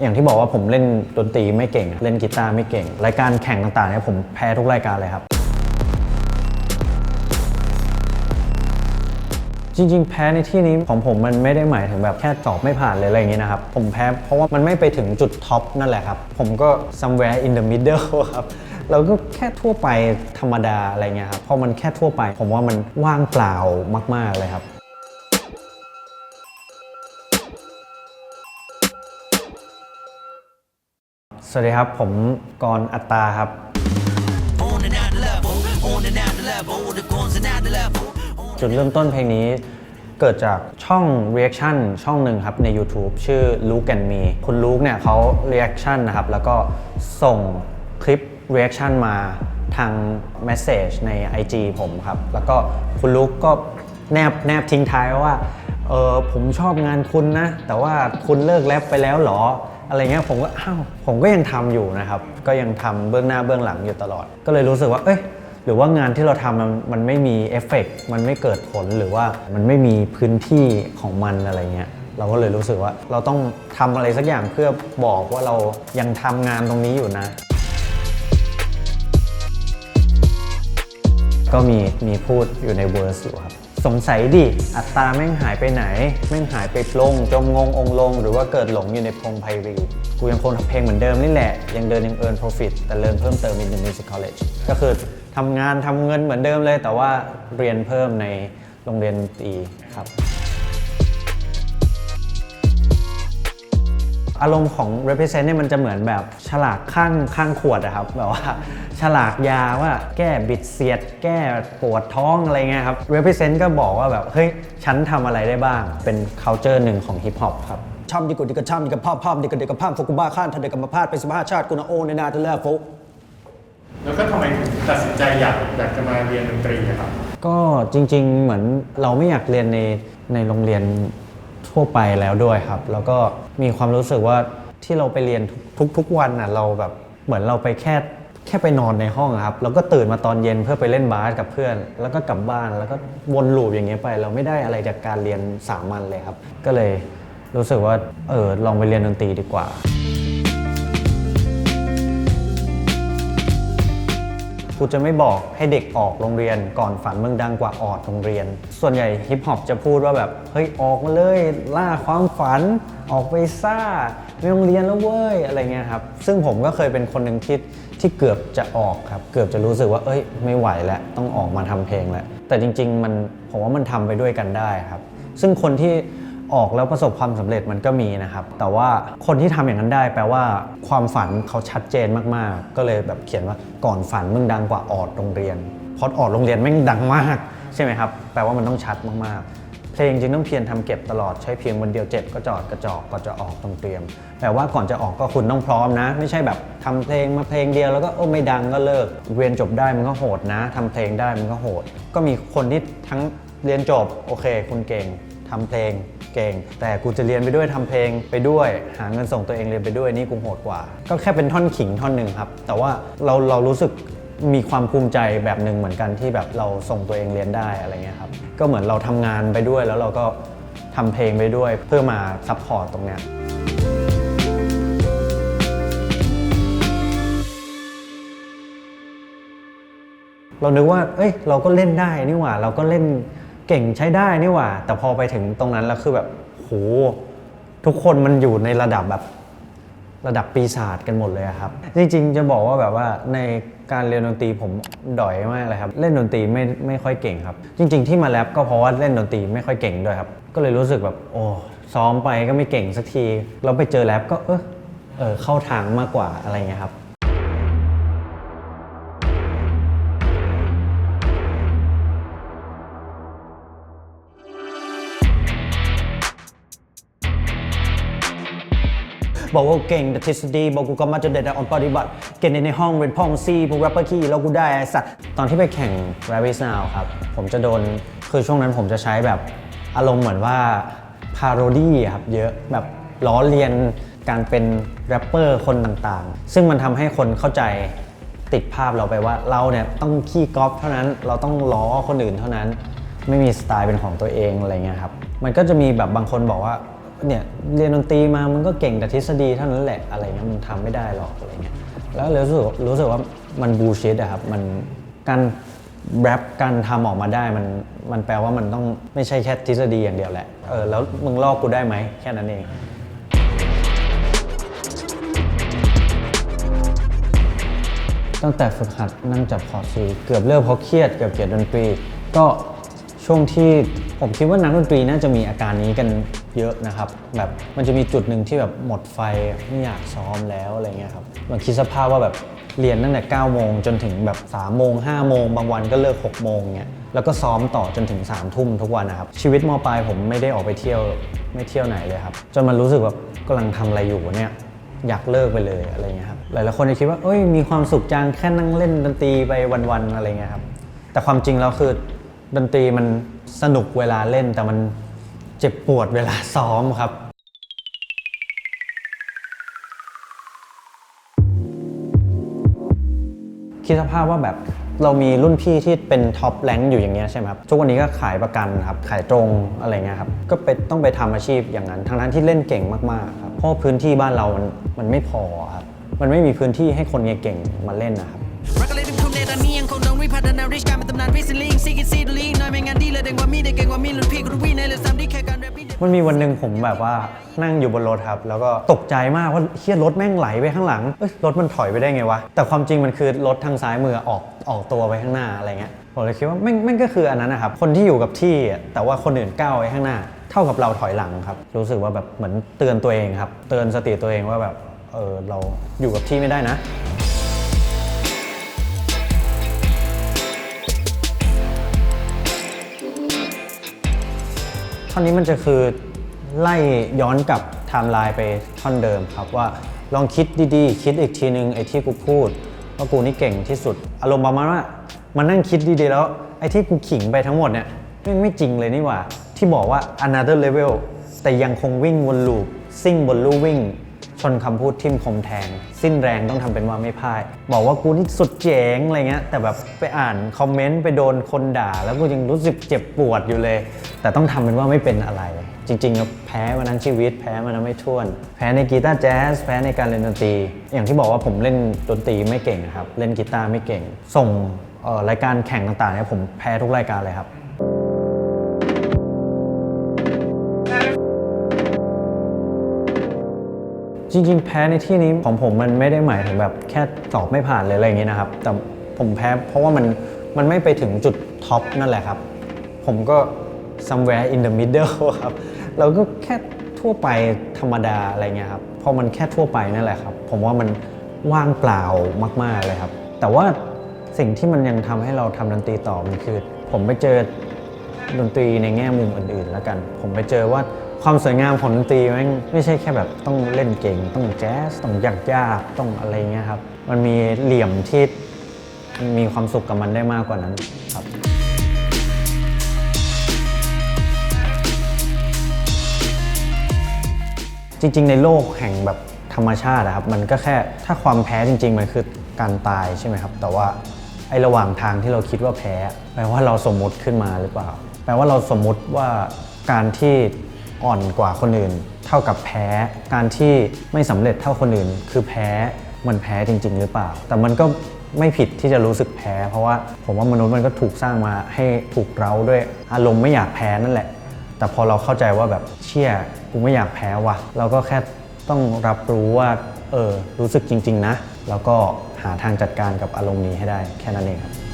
อย่างที่บอกว่าผมเล่นดนตรีไม่เก่ง เล่นกีตาร์ไม่เก่ง รายการแข่งต่างๆเนี่ยผมแพ้ทุกรายการเลยครับ จริง ๆ แพ้ในที่นี้ของผมมันไม่ได้หมายถึงแบบแค่สอบไม่ผ่านเลยอะไรอย่างงี้นะครับ ผมแพ้เพราะว่ามันไม่ไปถึงจุดท็อปนั่นแหละครับ ผมก็ somewhere in the middle ครับเราก็แค่ทั่วไปธรรมดาอะไรเงี้ยครับพอมันแค่ทั่วไป ผมว่ามันว่างเปล่ามาก ๆเลยครับ วัสดีครับ ผมกรอัตตาครับ จุดเริ่มต้นเพลงนี้เกิดจากช่อง reaction ช่องหนึ่งครับใน YouTube ชื่อ Luke and Me คุณลูกเนี่ยเขา reaction นะครับ แล้วก็ส่งคลิป reaction มาทาง message ใน IG ผมครับ แล้วก็คุณลูกก็แนบแนบทิ้งท้ายว่าเออผมชอบงานคุณนะ แต่ว่าคุณเลิกแรปไปแล้วเหรอ อะไรเงี้ยผมก็อ้าวผมก็ยังทำอยู่นะครับ ก็ยังทำเบื้องหน้าเบื้องหลังอยู่ตลอด ก็เลยรู้สึกว่า เอ้ยหรือว่างานที่เราทำมันมันไม่มีเอฟเฟกต์มันไม่เกิดผลหรือว่ามันไม่มีพื้นที่ของมันอะไรเงี้ยเราก็เลยรู้สึกว่าเราต้องทำอะไรสักอย่างเพื่อบอกว่าเรายังทำงานตรงนี้อยู่นะ ก็มีมีพูดอยู่ในเวอร์สอยู่ครับ สงสัยดิ อัตราแม่งหายไปไหน แม่งหายไปลง จมงงองลง หรือว่าเกิดหลงอยู่ในพงไพรี กูยังคงทำเพลงเหมือนเดิมนี่แหละ ยังเดินยังเอิร์นโปรฟิตแต่เรียนเพิ่มเติมใน the music college ก็คือทำงานทำเงินเหมือนเดิมเลย แต่ว่าเรียนเพิ่มในโรงเรียนตีครับ อารมณ์ของ represent เนี่ยมันจะเหมือนแบบฉลากข้างข้างขวดอะครับแบบว่าฉลากยาว่าแก้บิดเสียด แก้ปวดท้องอะไรเงี้ยครับ represent ก็บอกว่าแบบเฮ้ยฉันทำอะไรได้บ้าง เป็น culture หนึ่งของ hip hop ครับช่ำดีกว่าดีกว่าช่ำดีกว่าพ่อพ่อดีกว่าดีกว่าพ่อฟุกุบ้าข้านทันเด็กกับมาพาดไปสิบห้าชาติกูนะโอในนาจะเลิกฟุกแล้วก็ทำไมถึงตัดสินใจอยากอยากจะมาเรียนดนตรีอะครับก็จริง ๆ เหมือนเราไม่อยากเรียนในในโรงเรียน ทั่วไปแล้วด้วยครับ แล้วก็มีความรู้สึกว่าที่เราไปเรียนทุกทุกๆวันน่ะเราแบบเหมือนเราไปแค่แค่ไปนอนในห้องครับแล้วก็ตื่นมาตอนเย็นเพื่อไปเล่นบาสกับเพื่อน แล้วก็กลับบ้านแล้วก็วนลูปอย่างเงี้ยไป เราไม่ได้อะไรจากการเรียนสามัญเลยครับ ก็เลยรู้สึกว่าเออลองไปเรียนดนตรีดีกว่า กูจะไม่บอกให้เด็กออกโรงเรียนก่อนฝันมึงดังกว่าออดโรงเรียน ส่วนใหญ่ฮิปฮอปจะพูดว่าแบบ เฮ้ย ออกมาเลยล่าความฝันออกไปซ่าไม่ต้องเรียนแล้วเว้ยอะไรเงี้ยครับ ซึ่งผมก็เคยเป็นคนหนึ่งที่ที่เกือบจะออกครับ เกือบจะรู้สึกว่า เอ้ย ไม่ไหวแล้วต้องออกมาทำเพลงแล้วแต่จริง ๆ มันผมว่ามันทำไปด้วยกันได้ครับ ซึ่งคนที่ ออกแล้วประสบความสำเร็จมันก็มีนะครับ แต่ว่าคนที่ทำอย่างนั้นได้แปลว่า ความฝันเขาชัดเจนมากๆ ก็เลยแบบเขียนว่าก่อนฝันมึงดังกว่าออดโรงเรียนเพราะออดโรงเรียนแม่งดังมากใช่ไหมครับแปลว่ามันต้องชัดมากๆเพลงจริงต้องเพียรทำเก็บตลอดใช้เพียงวันเดียวเจ็บก็จอดกระจอกก็จะออกต้องเตรียม แต่ว่าก่อนจะออกก็คุณต้องพร้อมนะ ไม่ใช่แบบทำเพลงมาเพลงเดียวแล้วก็โอ้ไม่ดังก็เลิก เรียนจบได้มันก็โหดนะทำเพลงได้มันก็โหด ก็มีคนที่ทั้งเรียนจบโอเค คุณเก่ง ทำเพลงเก่ง แต่กูจะเรียนไปด้วยทำเพลงไปด้วย หาเงินส่งตัวเองเรียนไปด้วยนี่กูโหดกว่า ก็แค่เป็นท่อนขิงท่อนหนึ่งครับ แต่ว่าเราเรารู้สึกมีความภูมิใจแบบหนึ่งเหมือนกันที่แบบเราส่งตัวเองเรียนได้อะไรเงี้ยครับก็เหมือนเราทำงานไปด้วยแล้วเราก็ทำเพลงไปด้วยเพื่อมาซัพพอร์ตตรงเนี้ยเรานึกว่า เอ้ย เราก็เล่นได้นี่หว่า เราก็เล่น เก่งใช้ได้นี่หว่า แต่พอไปถึงตรงนั้นแล้วคือแบบโหทุกคนมันอยู่ในระดับแบบระดับปีศาจกันหมดเลยครับ จริงๆ จะบอกว่าแบบว่าในการเรียนดนตรีผมด่อยมากเลยครับ เล่นดนตรีไม่ไม่ค่อยเก่งครับ จริง ๆ ที่มาแรปก็เพราะว่าเล่นดนตรีไม่ค่อยเก่งด้วยครับ ก็เลยรู้สึกแบบโอ้ซ้อมไปก็ไม่เก่งสักที เราไปเจอแรปก็เออเออเข้าทางมากกว่าอะไรเงี้ยครับ บอกว่าเก่งแต่ทฤษฎีบอกกูก็มาจะเด็ดแต่ออนปฏิบัติ เก่งในห้องเรียนพ่องซีพวกแรปเปอร์ขี้แล้วกูได้ไอ้สัตว์ตอนที่ไปแข่ง Rabbit Now ครับ ผมจะโดนคือช่วงนั้นผมจะใช้แบบอารมณ์เหมือนว่าพาโรดี้ครับเยอะแบบล้อเลียนการเป็นแรปเปอร์คนต่างๆ ซึ่งมันทำให้คนเข้าใจติดภาพเราไปว่าเราเนี่ยต้องขี้ก๊อปเท่านั้นเราต้องล้อคนอื่นเท่านั้น ไม่มีสไตล์เป็นของตัวเองอะไรเงี้ยครับมันก็จะมีแบบบางคนบอกว่า เนี่ยเรียนดนตรีมามันก็เก่งแต่ทฤษฎีเท่านั้นแหละอะไรเงี้ยมันทำไม่ได้หรอกอะไรเงี้ยแล้วรู้สึกรู้สึกว่ามันบูชิดอะครับมันการแรปการทำออกมาได้มันมันแปลว่ามันต้องไม่ใช่แค่ทฤษฎีอย่างเดียวแหละเออแล้วมึงลอกกูได้ไหมแค่นั้นเองตั้งแต่ฝึกหัดนั่งจับคอร์ดซีเกือบเลิกเพราะเครียดเกือบเกลียดดนตรี ก็ช่วงที่ผมคิดว่านักดนตรีน่าจะมีอาการนี้กัน เยอะนะครับแบบมันจะมีจุดหนึ่งที่แบบหมดไฟไม่อยากซ้อมแล้วอะไรเงี้ยครับมันคิดสภาพว่าแบบเรียนตั้งแต่9โมงจนถึงแบบ3โมง5โมงบางวันก็เลิก6โมงเงี้ยแล้วก็ซ้อมต่อจนถึง3ทุ่มทุกวันนะครับชีวิตมปลายผมไม่ได้ออกไปเที่ยวไม่เที่ยวไหนเลยครับจนมันรู้สึกว่ากำลังทำอะไรอยู่เนี่ยอยากเลิกไปเลยอะไรเงี้ยครับหลายๆคนจะคิดว่าเอ้ยมีความสุขจังแค่นั่งเล่นดนตรีไปวันๆอะไรเงี้ยครับแต่ความจริงแล้วคือดนตรีมันสนุกเวลาเล่นแต่มัน เจ็บปวดเวลาซ้อมครับ คิดสภาพว่าแบบเรามีรุ่นพี่ที่เป็นท็อปแรงค์อยู่อย่างเงี้ยใช่ไหมครับ ทุกวันนี้ก็ขายประกันครับ ขายตรงอะไรเงี้ยครับ ก็ไปต้องไปทำอาชีพอย่างนั้น ทั้งนั้นที่เล่นเก่งมากๆครับ เพราะพื้นที่บ้านเรามันมันไม่พอครับ มันไม่มีพื้นที่ให้คนเก่งๆมาเล่นนะครับีพัฒนาริชการเป็นตำนานพิซซิลิงซีกิซีดูลีน้อยไม่งานดีเลยเด็กกว่ามีเด็กเก่งกว่ามีรุ่นพี่กูรู้วิในเลยซ้ำที่แค่การแรปนี่มันมีวันหนึ่งผมแบบว่านั่งอยู่บนรถครับ แล้วก็ตกใจมากว่าเฮียรถแม่งไหลไปข้างหลังเอ้ยรถมันถอยไปได้ไงวะ แต่ความจริงมันคือรถทางซ้ายมือออกออกตัวไปข้างหน้าอะไรเงี้ยผมเลยคิดว่าแม่งแม่งก็คืออันนั้นนะครับคนที่อยู่กับที่แต่ว่าคนอื่นก้าวไปข้างหน้า เท่ากับเราถอยหลังครับรู้สึกว่าแบบเหมือนเตือนตัวเองครับ เตือนสติตัวเองว่าแบบเออเราอยู่กับที่ไม่ได้นะ ท่อนนี้มันจะคือไล่ย้อนกลับไทม์ไลน์ไปท่อนเดิมครับว่าลองคิดดีๆ คิดอีกทีนึงไอ้ที่กูพูดว่ากูนี่เก่งที่สุด อารมณ์ประมาณว่ามันนั่งคิดดีๆแล้วไอ้ที่กูขิงไปทั้งหมดเนี่ยไม่ไม่จริงเลยนี่หว่า ที่บอกว่า another level แต่ยังคงวิ่งวนลูปซิ่งบนลู่วิ่ง ชนคำพูดทิ่มคมแทง สิ้นแรงต้องทำเป็นว่าไม่พ่าย บอกว่ากูนี่สุดเจ๋งอะไรเงี้ยแต่แบบไปอ่านคอมเมนต์ไปโดนคนด่า แล้วกูยังรู้สึกเจ็บปวดอยู่เลย แต่ต้องทำเป็นว่าไม่เป็นอะไร จริงๆแล้วแพ้มาทั้งชีวิตแพ้มาทั้งไม่ท้วน แพ้ในกีตาร์แจ๊สแพ้ในการเล่นดนตรี อย่างที่บอกว่าผมเล่นดนตรีไม่เก่งครับเล่นกีตาร์ไม่เก่ง ส่งรายการแข่งต่างๆเนี่ยผมแพ้ทุกรายการเลยครับ จริง ๆ แพ้ในที่นี้ของผมมันไม่ได้หมายถึงแบบแค่สอบไม่ผ่านเลยอะไรอย่างนี้นะครับ แต่ผมแพ้เพราะว่ามันมันไม่ไปถึงจุดท็อปนั่นแหละครับ ผมก็ somewhere in the middle ครับ เราก็แค่ทั่วไปธรรมดาอะไรเงี้ยครับ พอมันแค่ทั่วไปนั่นแหละครับ ผมว่ามันว่างเปล่ามาก ๆเลยครับ แต่ว่าสิ่งที่มันยังทำให้เราทำดนตรีต่อมันคือ ผมไปเจอดนตรีในแง่มุมอื่นๆ แล้วกัน ผมไปเจอว่า ความสวยงามของดนตรีมันไม่ใช่แค่แบบต้องเล่นเก่ง ต้องแจ๊สต้องยากยากต้องอะไรเงี้ยครับ มันมีเหลี่ยมที่มีความสุขกับมันได้มากกว่านั้นครับจริง ๆ ในโลกแห่งแบบธรรมชาติอะครับมันก็แค่ถ้าความแพ้จริง ๆ มันคือการตายใช่ไหมครับ แต่ว่าไอ้ระหว่างทางที่เราคิดว่าแพ้ แปลว่าเราสมมติขึ้นมาหรือเปล่า แปลว่าเราสมมติว่าการที่ อ่อนกว่าคนอื่น เท่ากับแพ้ การที่ไม่สำเร็จเท่าคนอื่น คือแพ้มันแพ้จริง ๆ หรือเปล่า แต่มันก็ไม่ผิดที่จะรู้สึกแพ้ เพราะว่าผมว่ามนุษย์มันก็ถูกสร้างมาให้ถูกเร้าด้วยอารมณ์ไม่อยากแพ้นั่นแหละ แต่พอเราเข้าใจว่าแบบเชี่ยกูไม่อยากแพ้ว่ะ เราก็แค่ต้องรับรู้ว่าเออรู้สึกจริง ๆ นะ แล้วก็หาทางจัดการกับอารมณ์นี้ให้ได้แค่นั้นเองครับ